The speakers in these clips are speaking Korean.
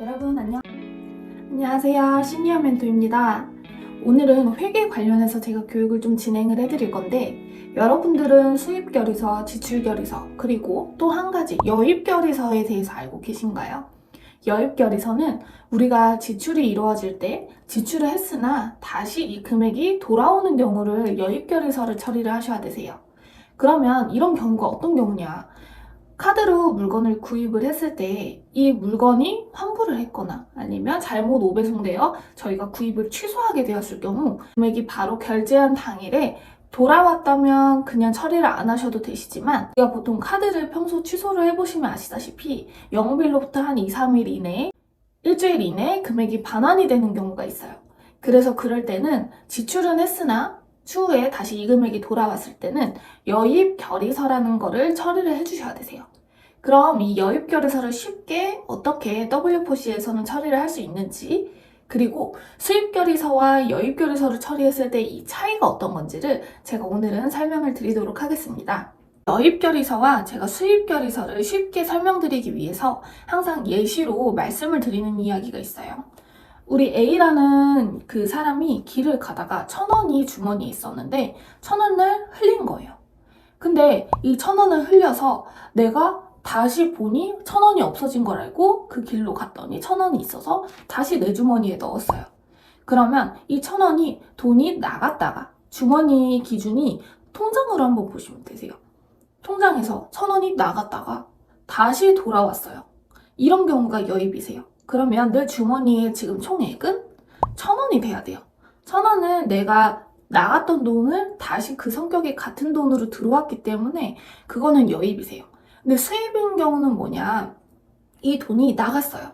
여러분 안녕. 안녕하세요. 시니어 멘토입니다. 오늘은 회계 관련해서 제가 교육을 좀 진행을 해드릴 건데 여러분들은 수입 결의서, 지출 결의서 그리고 또 한 가지 여입 결의서에 대해서 알고 계신가요? 여입 결의서는 우리가 지출이 이루어질 때 지출을 했으나 다시 이 금액이 돌아오는 경우를 여입 결의서를 처리를 하셔야 되세요. 그러면 이런 경우가 어떤 경우냐? 카드로 물건을 구입을 했을 때 이 물건이 환불을 했거나 아니면 잘못 오배송되어 저희가 구입을 취소하게 되었을 경우 금액이 바로 결제한 당일에 돌아왔다면 그냥 처리를 안 하셔도 되시지만 우리가 보통 카드를 평소 취소를 해보시면 아시다시피 영업일로부터 한 2, 3일 이내에 일주일 이내에 금액이 반환이 되는 경우가 있어요. 그래서 그럴 때는 지출은 했으나 추후에 다시 이 금액이 돌아왔을 때는 여입 결의서라는 거를 처리를 해주셔야 되세요. 그럼 이 여입 결의서를 쉽게 어떻게 W4C에서는 처리를 할 수 있는지 그리고 수입 결의서와 여입 결의서를 처리했을 때 이 차이가 어떤 건지를 제가 오늘은 설명을 드리도록 하겠습니다. 여입 결의서와 제가 수입 결의서를 쉽게 설명드리기 위해서 항상 예시로 말씀을 드리는 이야기가 있어요. 우리 A라는 그 사람이 길을 가다가 천 원이 주머니에 있었는데 천 원을 흘린 거예요. 근데 이 천 원을 흘려서 내가 다시 보니 천 원이 없어진 걸 알고 그 길로 갔더니 천 원이 있어서 다시 내 주머니에 넣었어요. 그러면 이 천 원이 돈이 나갔다가 주머니 기준이 통장으로 한번 보시면 되세요. 통장에서 천 원이 나갔다가 다시 돌아왔어요. 이런 경우가 여입이세요. 그러면 내 주머니에 지금 총액은 천 원이 돼야 돼요. 천 원은 내가 나갔던 돈을 다시 그 성격이 같은 돈으로 들어왔기 때문에 그거는 여입이세요. 근데 수입인 경우는 뭐냐? 이 돈이 나갔어요.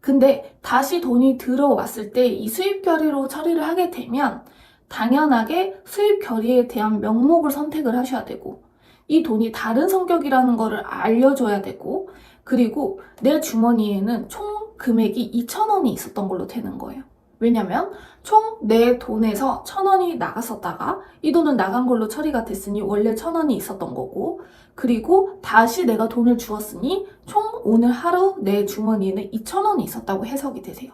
근데 다시 돈이 들어왔을 때 이 수입 결의로 처리를 하게 되면 당연하게 수입 결의에 대한 명목을 선택을 하셔야 되고 이 돈이 다른 성격이라는 거를 알려줘야 되고 그리고 내 주머니에는 총 금액이 2,000원이 있었던 걸로 되는 거예요. 왜냐면 총 내 돈에서 1,000원이 나갔었다가 이 돈은 나간 걸로 처리가 됐으니 원래 1,000원이 있었던 거고 그리고 다시 내가 돈을 주었으니 총 오늘 하루 내 주머니에는 2,000원이 있었다고 해석이 되세요.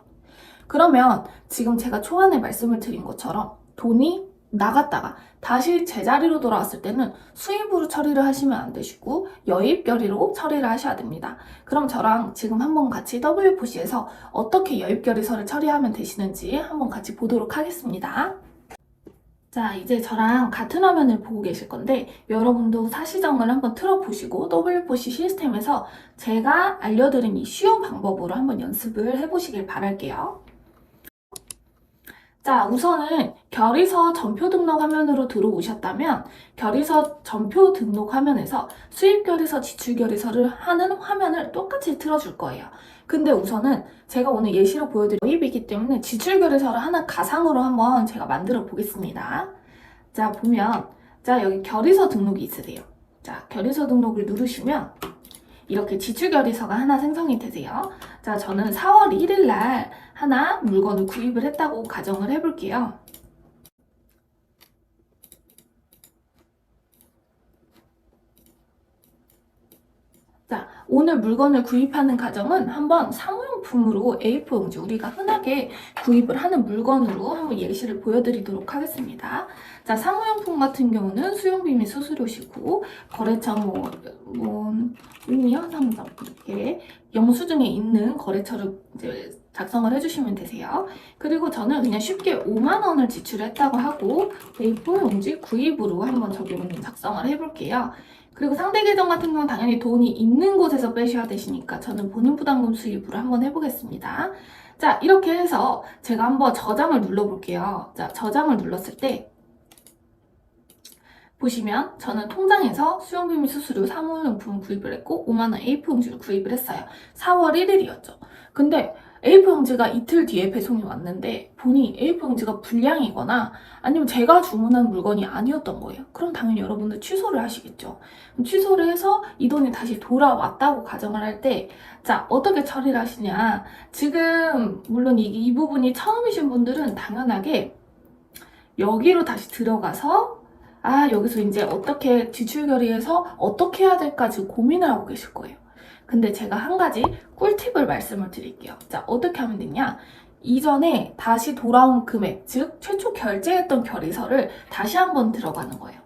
그러면 지금 제가 초안에 말씀을 드린 것처럼 돈이 나갔다가 다시 제자리로 돌아왔을 때는 수입으로 처리를 하시면 안 되시고 여입결의로 처리를 하셔야 됩니다. 그럼 저랑 지금 한번 같이 W4C에서 어떻게 여입결의서를 처리하면 되시는지 한번 같이 보도록 하겠습니다. 자, 이제 저랑 같은 화면을 보고 계실 건데 여러분도 사시정을 한번 틀어보시고 W4C 시스템에서 제가 알려드린 이 쉬운 방법으로 한번 연습을 해보시길 바랄게요. 자, 우선은 결의서 전표 등록 화면으로 들어오셨다면 결의서 전표 등록 화면에서 수입 결의서, 지출 결의서를 하는 화면을 똑같이 틀어줄 거예요. 근데 우선은 제가 오늘 예시로 보여드린 도입이기 때문에 지출 결의서를 하나 가상으로 한번 제가 만들어 보겠습니다. 자, 보면 자, 여기 결의서 등록이 있으세요. 자, 결의서 등록을 누르시면 이렇게 지출 결의서가 하나 생성이 되세요. 자, 저는 4월 1일 날 하나 물건을 구입을 했다고 가정을 해볼게요. 자, 오늘 물건을 구입하는 가정은 한번 사무용품으로 A4 용지, 우리가 흔하게 구입을 하는 물건으로 한번 예시를 보여드리도록 하겠습니다. 자, 사무용품 같은 경우는 수용비 및 수수료 시고, 거래처 뭐, 뭐, 운이요, 상점, 이렇게 영수증에 있는 거래처를 이제 작성을 해주시면 되세요. 그리고 저는 그냥 쉽게 5만 원을 지출했다고 하고, A4 용지 구입으로 한번 적용을 작성을 해볼게요. 그리고 상대 계정 같은 경우는 당연히 돈이 있는 곳에서 빼셔야 되시니까 저는 본인 부담금 수입으로 한번 해보겠습니다. 자, 이렇게 해서 제가 한번 저장을 눌러볼게요. 자, 저장을 눌렀을 때 보시면 저는 통장에서 수용비 및 수수료 사무용품 구입을 했고 5만원 A4 용지를 구입을 했어요. 4월 1일이었죠. 근데 A4 용지가 이틀 뒤에 배송이 왔는데 보니 A4 용지가 불량이거나 아니면 제가 주문한 물건이 아니었던 거예요. 그럼 당연히 여러분들 취소를 하시겠죠. 취소를 해서 이 돈이 다시 돌아왔다고 가정을 할 때, 자, 어떻게 처리를 하시냐. 지금, 물론 이, 이 부분이 처음이신 분들은 당연하게 여기로 다시 들어가서, 아, 여기서 이제 어떻게 지출 결의해서 어떻게 해야 될까 지금 고민을 하고 계실 거예요. 근데 제가 한 가지 꿀팁을 말씀을 드릴게요. 자, 어떻게 하면 되냐? 이전에 다시 돌아온 금액, 즉 최초 결제했던 결의서를 다시 한번 들어가는 거예요.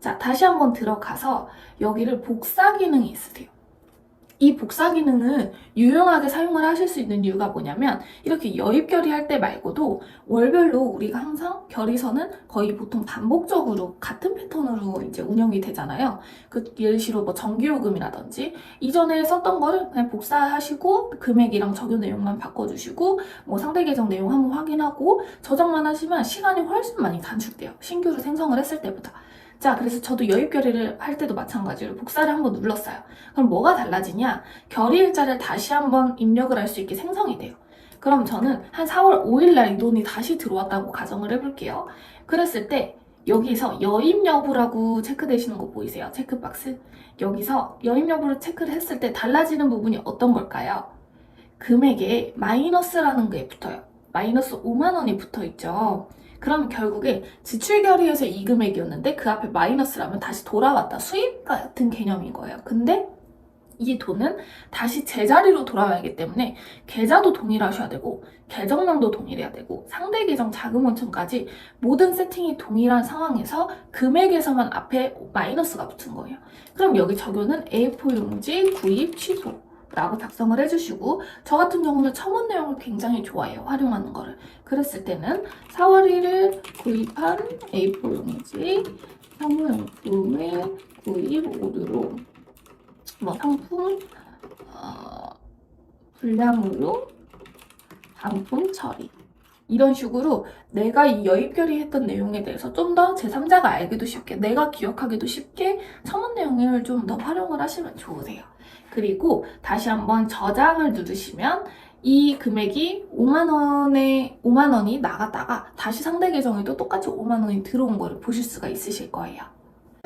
자, 다시 한번 들어가서 여기를 복사 기능이 있으세요. 이 복사 기능은 유용하게 사용을 하실 수 있는 이유가 뭐냐면 이렇게 여입 결의할 때 말고도 월별로 우리가 항상 결의서는 거의 보통 반복적으로 같은 패턴으로 이제 운영이 되잖아요. 그 들어 뭐 전기요금이라든지 이전에 썼던 거를 그냥 복사하시고 금액이랑 적용 내용만 바꿔주시고 뭐 상대 계정 내용 한번 확인하고 저장만 하시면 시간이 훨씬 많이 단축돼요. 신규로 생성을 했을 때보다. 자, 그래서 저도 여입 결의를 할 때도 마찬가지로 복사를 한번 눌렀어요. 그럼 뭐가 달라지냐? 결의 일자를 다시 한번 입력을 할 수 있게 생성이 돼요. 그럼 저는 한 4월 5일날 이 돈이 다시 들어왔다고 가정을 해볼게요. 그랬을 때 여기서 여입 여부라고 체크되시는 거 보이세요? 체크박스. 여기서 여입 여부를 체크를 했을 때 달라지는 부분이 어떤 걸까요? 금액에 마이너스라는 게 붙어요. 마이너스 5만 원이 붙어 있죠. 그럼 결국에 지출 결의에서 이 금액이었는데 그 앞에 마이너스라면 다시 돌아왔다. 수입 같은 개념인 거예요. 근데 이 돈은 다시 제자리로 돌아와야기 때문에 계좌도 동일하셔야 되고 계정명도 동일해야 되고 상대 계정 자금 원천까지 모든 세팅이 동일한 상황에서 금액에서만 앞에 마이너스가 붙은 거예요. 그럼 여기 적용은 A4 용지 구입 취소 라고 작성을 해주시고 저 같은 경우는 첨언 내용을 굉장히 좋아해요 활용하는 거를 그랬을 때는 4월 1일 구입한 A4 용지 사무용품의 구입 오류로 뭐 상품 어, 불량으로 반품 처리 이런 식으로 내가 이 여입 결의 했던 내용에 대해서 좀 더 제3자가 알기도 쉽게 내가 기억하기도 쉽게 첨언 내용을 좀 더 활용을 하시면 좋으세요. 그리고 다시 한번 저장을 누르시면 이 금액이 5만 원에 5만 원이 나갔다가 다시 상대 계정에도 똑같이 5만 원이 들어온 거를 보실 수가 있으실 거예요.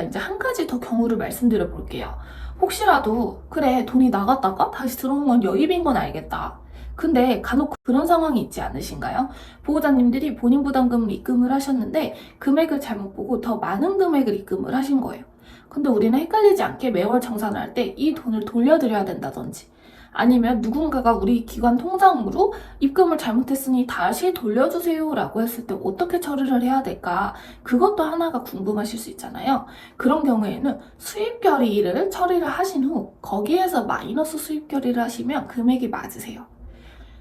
이제 한 가지 더 경우를 말씀드려 볼게요. 혹시라도 그래 돈이 나갔다가 다시 들어온 건 여입인 건 알겠다. 근데 간혹 그런 상황이 있지 않으신가요? 보호자님들이 본인 부담금을 입금을 하셨는데 금액을 잘못 보고 더 많은 금액을 입금을 하신 거예요. 근데 우리는 헷갈리지 않게 매월 정산을 할 때 이 돈을 돌려드려야 된다든지 아니면 누군가가 우리 기관 통장으로 입금을 잘못했으니 다시 돌려주세요 라고 했을 때 어떻게 처리를 해야 될까? 그것도 하나가 궁금하실 수 있잖아요. 그런 경우에는 수입 결의를 처리를 하신 후 거기에서 마이너스 수입 결의를 하시면 금액이 맞으세요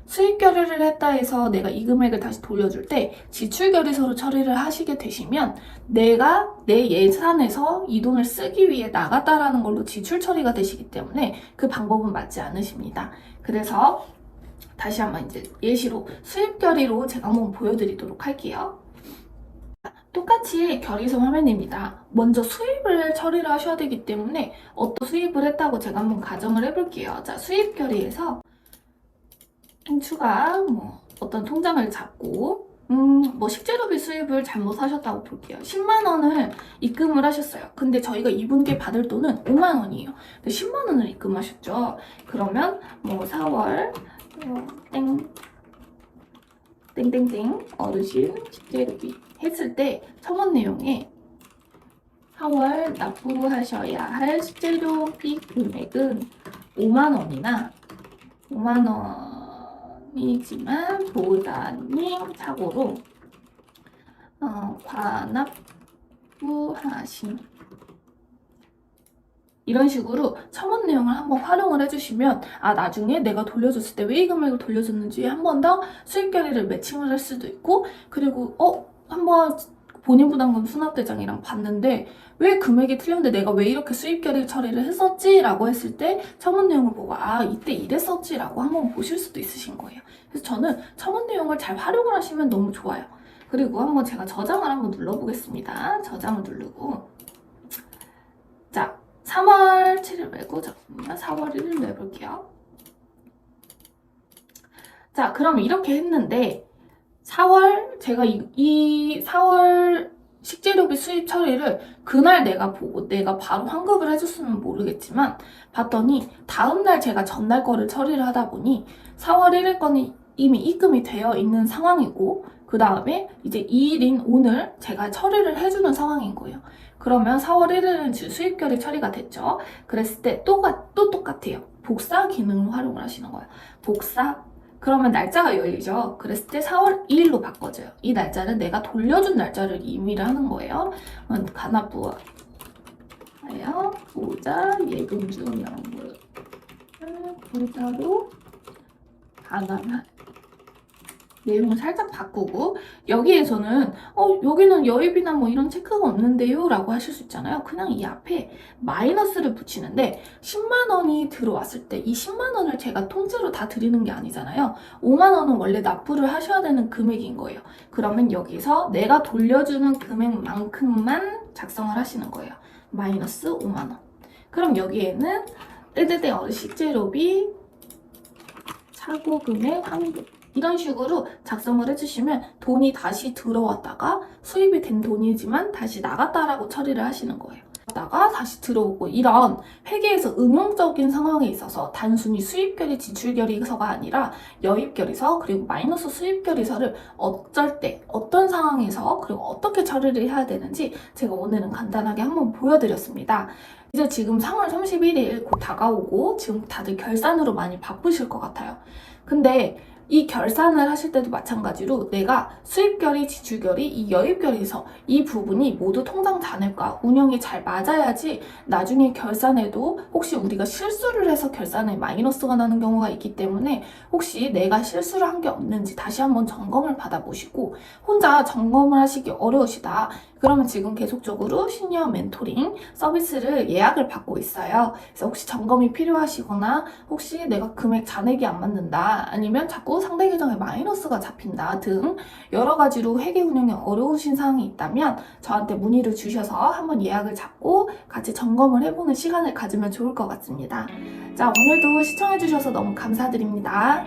수입 결의를 했다 해서 내가 이 금액을 다시 돌려줄 때 지출 결의서로 처리를 하시게 되시면 내가 내 예산에서 이 돈을 쓰기 위해 나갔다라는 걸로 지출 처리가 되시기 때문에 그 방법은 맞지 않으십니다. 그래서 다시 한번 이제 예시로 수입 결의로 제가 한번 보여드리도록 할게요. 똑같이 결의서 화면입니다. 먼저 수입을 처리를 하셔야 되기 때문에 어떤 수입을 했다고 제가 한번 가정을 해볼게요. 자, 수입 결의에서 행 추가 뭐 어떤 통장을 잡고 음, 뭐 식재료비 수입을 잘못 하셨다고 볼게요. 10만 원을 입금을 하셨어요. 근데 저희가 이분께 받을 돈은 5만 원이에요. 근데 10만 원을 입금하셨죠. 그러면 뭐 4월 어, 땡 땡땡땡 어르신 식재료비 했을 때 첨언 내용에 4월 납부하셔야 할 식재료비 금액은 5만 원이나 5만 원 이지만 보호자님 착오로 어, 관납부하신 이런 식으로 첨언 내용을 한번 활용을 해주시면 아 나중에 내가 돌려줬을 때 왜 이 금액을 돌려줬는지 한 번 더 수익 결의를 매칭을 할 수도 있고 그리고 어 한번 본인 부담금 수납대장이랑 봤는데 왜 금액이 틀렸는데 내가 왜 이렇게 수입 결의 처리를 했었지? 라고 했을 때 첨언 내용을 보고 아 이때 이랬었지? 라고 한번 보실 수도 있으신 거예요. 그래서 저는 첨언 내용을 잘 활용을 하시면 너무 좋아요. 그리고 한번 제가 저장을 한번 눌러보겠습니다. 저장을 누르고 자 3월 7일 말고 잠깐만 4월 1일 내볼게요. 자 그럼 이렇게 했는데 4월 제가 이, 이 4월 식재료비 수입 처리를 그날 내가 보고 내가 바로 환급을 해줬으면 모르겠지만 봤더니 다음날 제가 전날 거를 처리를 하다 보니 4월 1일 건이 이미 입금이 되어 있는 상황이고 그 다음에 이제 2일인 오늘 제가 처리를 해주는 상황인 거예요. 그러면 4월 1일은 지금 수입결이 처리가 됐죠. 그랬을 때 또, 또 똑같아요. 복사 기능을 활용을 하시는 거예요. 복사. 그러면 날짜가 열리죠. 그랬을 때 4월 2일로 바꿔줘요. 이 날짜는 내가 돌려준 날짜를 의미를 하는 거예요. 음, 가나부와 하여 보자 예금 중 영물 불타로 가나만 내용을 살짝 바꾸고 여기에서는 어 여기는 여입이나 뭐 이런 체크가 없는데요 라고 하실 수 있잖아요. 그냥 이 앞에 마이너스를 붙이는데 10만 원이 들어왔을 때 이 10만 원을 제가 통째로 다 드리는 게 아니잖아요. 5만 원은 원래 납부를 하셔야 되는 금액인 거예요. 그러면 여기서 내가 돌려주는 금액만큼만 작성을 하시는 거예요. 마이너스 5만 원. 그럼 여기에는 뜨드대 식재료비 사고 금액 환급 이런 식으로 작성을 해주시면 돈이 다시 들어왔다가 수입이 된 돈이지만 다시 나갔다라고 처리를 하시는 거예요. 다가 다시 들어오고 이런 회계에서 응용적인 상황에 있어서 단순히 수입결이 지출결의서가 아니라 여입결의서 그리고 마이너스 수입결의서를 어쩔 때 어떤 상황에서 그리고 어떻게 처리를 해야 되는지 제가 오늘은 간단하게 한번 보여드렸습니다. 이제 지금 3월 31일 곧 다가오고 지금 다들 결산으로 많이 바쁘실 것 같아요. 근데 이 결산을 하실 때도 마찬가지로 내가 수입결의, 지출결의, 이 여입결에서 이 부분이 모두 통장 잔액과 운영이 잘 맞아야지 나중에 결산에도 혹시 우리가 실수를 해서 결산에 마이너스가 나는 경우가 있기 때문에 혹시 내가 실수를 한 게 없는지 다시 한번 점검을 받아보시고 혼자 점검을 하시기 어려우시다. 그러면 지금 계속적으로 시니어 멘토링 서비스를 예약을 받고 있어요. 그래서 혹시 점검이 필요하시거나 혹시 내가 금액 잔액이 안 맞는다 아니면 자꾸 상대 계정에 마이너스가 잡힌다 등 여러 가지로 회계 운영이 어려우신 사항이 있다면 저한테 문의를 주셔서 한번 예약을 잡고 같이 점검을 해보는 시간을 가지면 좋을 것 같습니다. 자, 오늘도 시청해주셔서 너무 감사드립니다.